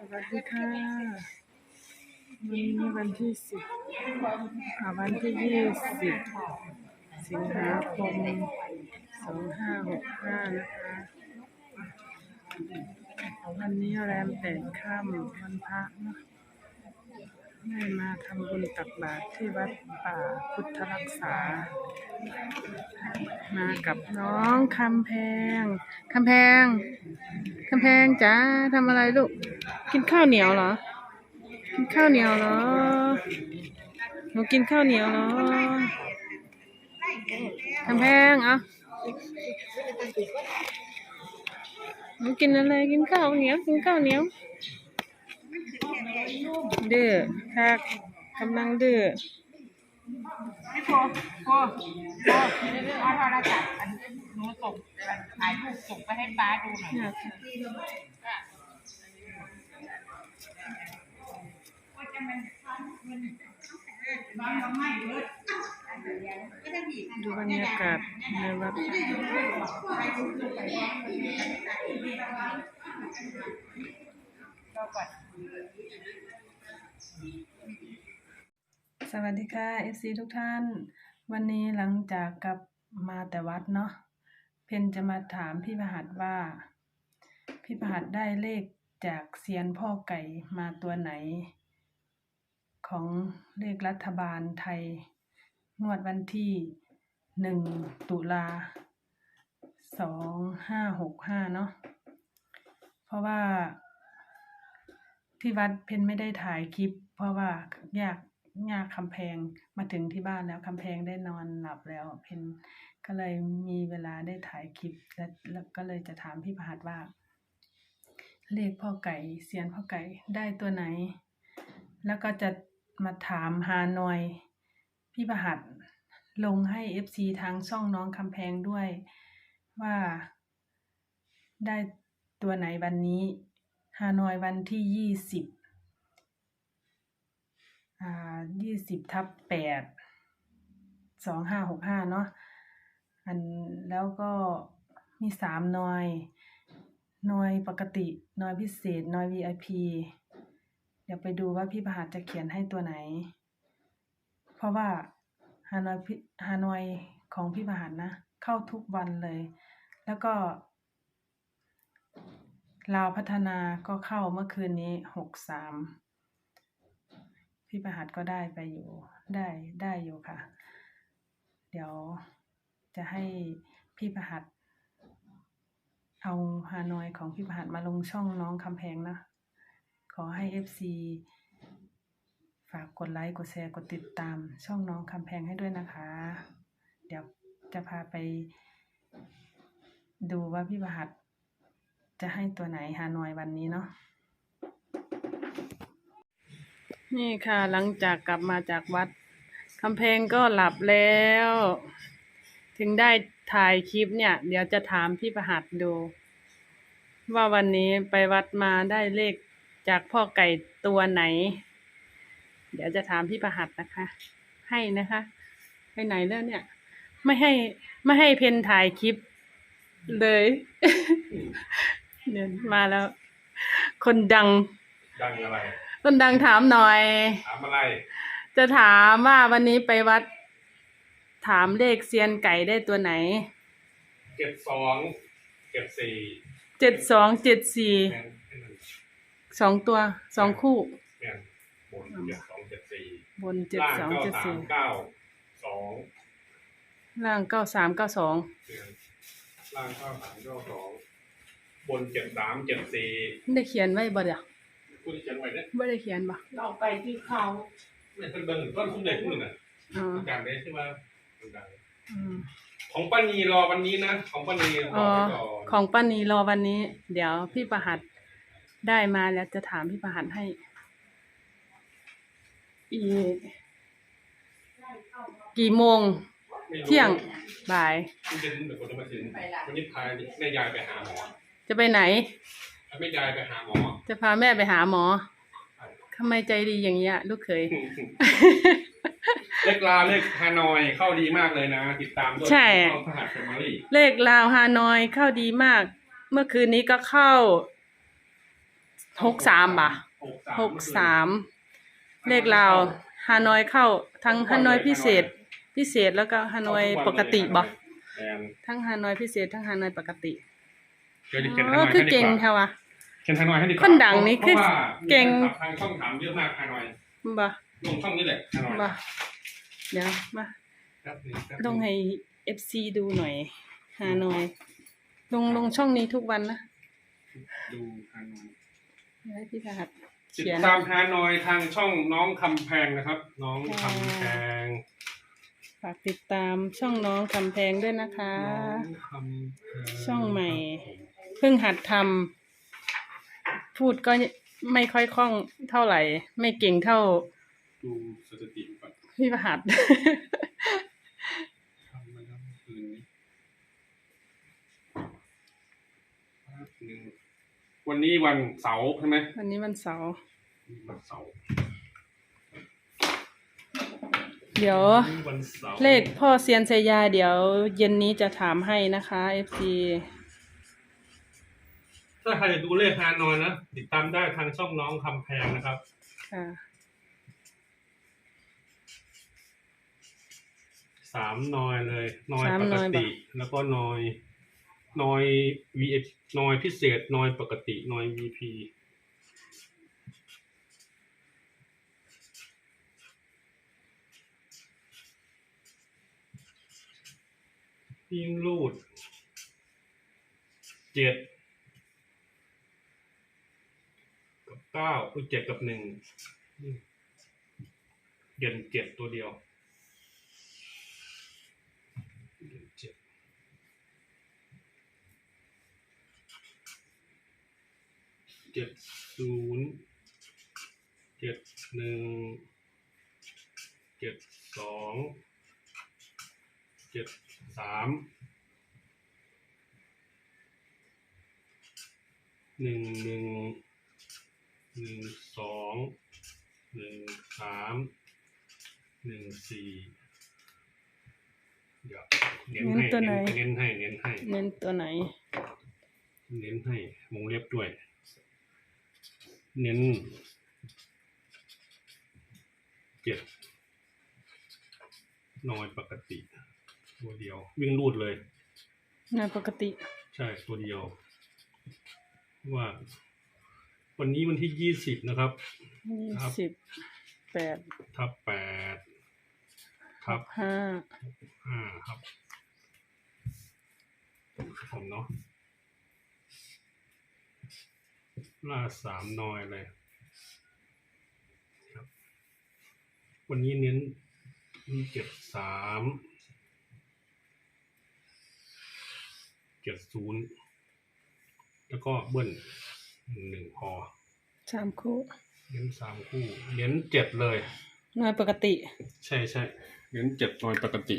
วัสดีค่ะวันนี้วันที่สิบค่ะวันที่ยี่สิบสิงหาคมสองห้าหกห้านะคะวันนี้แรมแปดค่ำวันพระนะ ได้มาทำบุญตักบาตรที่วัดป่าพุทธรักษา มากับน้องคำแพงคำแพงคำแพงจ้าทำอะไรลูก กินข้าวเหนียวเหรอ กินข้าวเหนียวเหรอหนูกินข้าวเหนียวเหรอคำแพงเอาหนูกินอะไรกินข้าวเหนียวกินข้าวเหนียว ดื้อคักกำลังดื้อไม่พอพอพอเดี๋ยวเอาโทรศัพท์อันหนูส่งถ่ายรูปส่งไปให้ป้าดูหน่อยดูบรรยากาศในวัดเราก่อน สวัสดีค่ะ FC ทุกท่าน วันนี้หลังจากกลับมาแต่วัดเนาะเพนจะมาถามพี่ประหัดว่า พี่ประหัดได้เลขจากเซียนพ่อไก่มาตัวไหน ของเลขรัฐบาลไทย งวดวันที่หนึ่งตุลาสองห้าหกห้าเนาะเพราะว่า ที่วัดเพนไม่ได้ถ่ายคลิป เพราะว่ายากยากคำแพงมาถึงที่บ้านแล้วคำแพงได้นอนหลับแล้ว เพนก็เลยมีเวลาได้ถ่ายคลิปแล้วแล้วก็เลยจะถามพี่ประหัดว่า เลขพ่อไก่เสียนพ่อไก่ได้ตัวไหน แล้วก็จะมาถามฮานอย พี่ประหัดลงให้ FC ทางช่องน้องคำแพงด้วยว่าได้ตัวไหนวันนี้ ฮานอยวันที่ยี่สิบอ่ายี่สิบทับแปดสองห้าหกห้าเนาะอันแล้วก็มีสามนอยนอยปกตินอยพิเศษนอย VIP เดี๋ยวไปดูว่าพี่ประหัสจะเขียนให้ตัวไหน เพราะว่าฮานอยพิฮานอยของพี่ประหัสนะ เข้าทุกวันเลย แล้วก็ ลาวพัฒนาก็เข้าเมื่อคืนนี้หกสามพี่ประหัสก็ได้ไปอยู่ได้ได้อยู่ค่ะ เดี๋ยวจะให้พี่ประหัส เอาฮานอยของพี่ประหัสมาลงช่องน้องคำแพงนะ ขอให้ FC ฝากกดไลค์กดแชร์กดติดตามช่องน้องคำแพงให้ด้วยนะคะ เดี๋ยวจะพาไปดูว่าพี่ประหัส จะให้ตัวไหนฮานอยวันนี้เนาะนี่ค่ะหลังจากกลับมาจากวัดคำแพลงก็หลับแล้ว ถึงได้ถ่ายคลิปเนี่ย เดี๋ยวจะถามพี่ประหัดดู ว่าวันนี้ไปวัดมาได้เลขจากพ่อไก่ตัวไหน เดี๋ยวจะถามพี่ประหัดนะคะ ให้นะคะไปไหนแล้วเนี่ย ไม่ให้ไม่ให้เพนถ่ายคลิปเลย เดินมาแล้ว คนดัง ดังอะไร คนดังถามหน่อย ถามอะไร จะถามว่าวันนี้ไปวัด ถามเลขเซียนไก่ได้ตัวไหนเก็บสองเก็บสี่ เจ็ดสอง เจ็ดสี่ แม่นแม่นสองตัว สองคู่ แม่นบนเจ็ดสองเจ็ดสี่บนเจ็ดล่างสองเก้าเจ็ดสาสี่มเก้าสองล่างเก้าสามเก้าสอง แม่นล่างเก้าสามเก้าสอง บนเจ็ดสามเจ็ดสี่ได้เขียนไว้บ่เดี๋ยวคุณเขียนไว้เนี่ยไม่ได้เขียนบ่เราไปที่เขาเนี่ยเป็นเบิ้งต้นคุ้มเด็กคุณน่ะอ๋อดังได้ใช่ไหมดังอืมของป้านีรอวันนี้นะของป้านีรอ๋ออไปก่อนของป้านีรอวันนี้ เดี๋ยวพี่ประหัดได้มาแล้วจะถามพี่ประหัดให้ อีกกี่โมง ไม่รู้เที่ยงบ่าย คุณจะถึงเดี๋ยวคนจะมาถึงวันนี้พาแม่ยายไปหาหมอ จะไปไหนพาแม่ยายไปหาหมอ จะพาแม่ไปหาหมอทำไมใจดีอย่างเงี้ยลูกเขยเลขลาเลขฮานอยเข้าดีมากเลยนะ ติดตามด้วยใช่ ช่องพหัสแฟมิลี่เลขลาวฮานอยเข้าดีมาก เมื่อคืนนี้ก็เข้า หกสามบ่ะหกสามหกสามเลขลาวฮานอยเข้า ทั้งฮานอยพิเศษ พิเศษแล้วก็ฮานอยปกติบ่แอนทั้งฮานอยพิเศษทั้งฮานอยปกติ เดี๋ยวจะเขียนฮาอ๋นออยคือให้ดีเก่งกว่าค่ะวะ เขียนฮานอยให้ดีกว่าคนดังนี่คือพราะว่าเก่ง มีแฟนคลับทางช่องถามเยอะมากฮานอยบ่ลงช่องนี้แหละฮานอยบ่เดี๋ยวมาแป๊บนึงแป๊บนึต้องให้ FC ดูหน่อยฮานอย ลงลงช่องนี้ทุกวันนะดูฮานอย ให้พี่พหัสติดเขียน ตามฮานอยทางช่องน้องคำแพงนะครับ น้องคำแพงฝากติดตามช่องน้องคำแพงด้วยนะคะ น้องคำแพงช่องใหม่ เพิ่งหัดทำพูดก็ไม่ค่อยคล่องเท่าไหร่ ไม่เก่งเท่าดูสถิติก่อนพี่พหัสทำมาแล้วเมื่อคืนนี้แป๊บนึงวันนี้วันเสาร์ใช่ไหมวันนี้วันเสาร์วันเสาร์เดี๋ยววันนี้วันเสาร์เลขพ่อเซียนชัยยาเดี๋ยวเย็นนี้จะถามให้นะคะ FC ถ้าใครจะดูเลขฮานอยนะติดตามได้ทางช่องน้องคำแพงนะครับ ค่ะ สามนอยเลย นอยสามปนกอยติบะแล้วก็นอย นอย V H นอยพิเศษ นอยปกติ นอย V P ยิงรูด เจ็ด กับ เก้าคือเจ็ดกับหนึ่งเด่นเจ็ดตัวเดียวเด่นเจ็ดเจ็ดศูนย์เจ็ดหนึ่งเจ็ดสองเจ็ดสามหนึ่งหนึ่ง หนึ่งสองหนึ่งสามหนึ่งสี่เดี๋ยวเน้นให้เน้นตัวไหน เน้นให้เน้นให้เน้นตัวไหน เน้นให้วงเล็บด้วย เน้นเจ็ดน้อยปกติ ตัวเดียว วิ่งรูดเลย งานปกติ ใช่ตัวเดียว ว่า วันนี้วันที่ยี่สิบนะครับยี่ครับสิบแปดทับแปดทับห้าห้าครับผมเนาะล่าสามนอยเลยครับ วันนี้เน้นเจ็ดสามเจ็ดศูนย์แล้วก็เบิ้ล หนึ่งพอสามคู่เน้นสามคู่ เน้นเจ็ดเลยงานปกติ ใช่ใช่เน้นเจ็ดนอยปกติ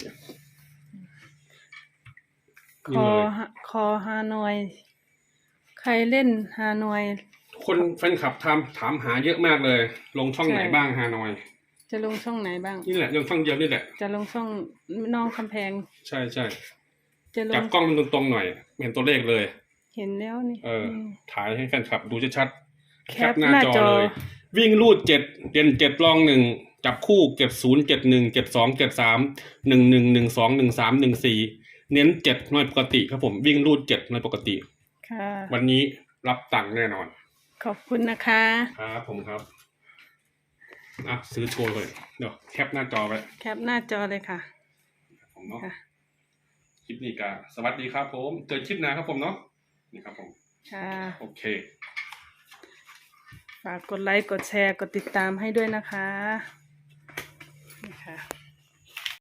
คนี่อเลยฮะคอฮานอย ใครเล่นฮานอย คนแฟนคลับทำถามหาเยอะมากเลย ลงช่องไหนใช่ บ้างฮานอย จะลงช่องไหนบ้าง นี่แหละลงช่องเดียวนี่แหละ จะลงช่องน้องคำแพง ใช่ใช่จะลจับงกล้องมันตรงๆหน่อย เห็นตัวเลขเลย เห็นแล้วนี่เออมถ่ายให้แฟนคลับดูชัดๆแคปหน้าจอเลย วิ่งรูดเจ็ดเด่นเจ็ดรองหนึ่งจับคู่เก็บศูนย์เจ็ดหนึ่งเจ็ดสองเจ็ดสามหนึ่งหนึ่งหนึ่งสองหนึ่งสามหนึ่งสี่เน้นเจ็ดหน่วยปกติครับผมวิ่งรูดเจ็ดหน่วยปกติ ค่ะ วันนี้รับตังค์แน่นอน ขอบคุณนะคะครับผมครับอะซื้อโชว์เลยเดี๋ยวแคปหน้าจอไว้แคปหน้าจอเลยค่ะผมเนาะค่ะคลิปนี้ก็สวัสดีครับผม เจอคลิปหน้าครับผมเนาะ นี่ครับผมค่ะโอเค ฝากกดไลค์กดแชร์กดติดตามให้ด้วยนะคะ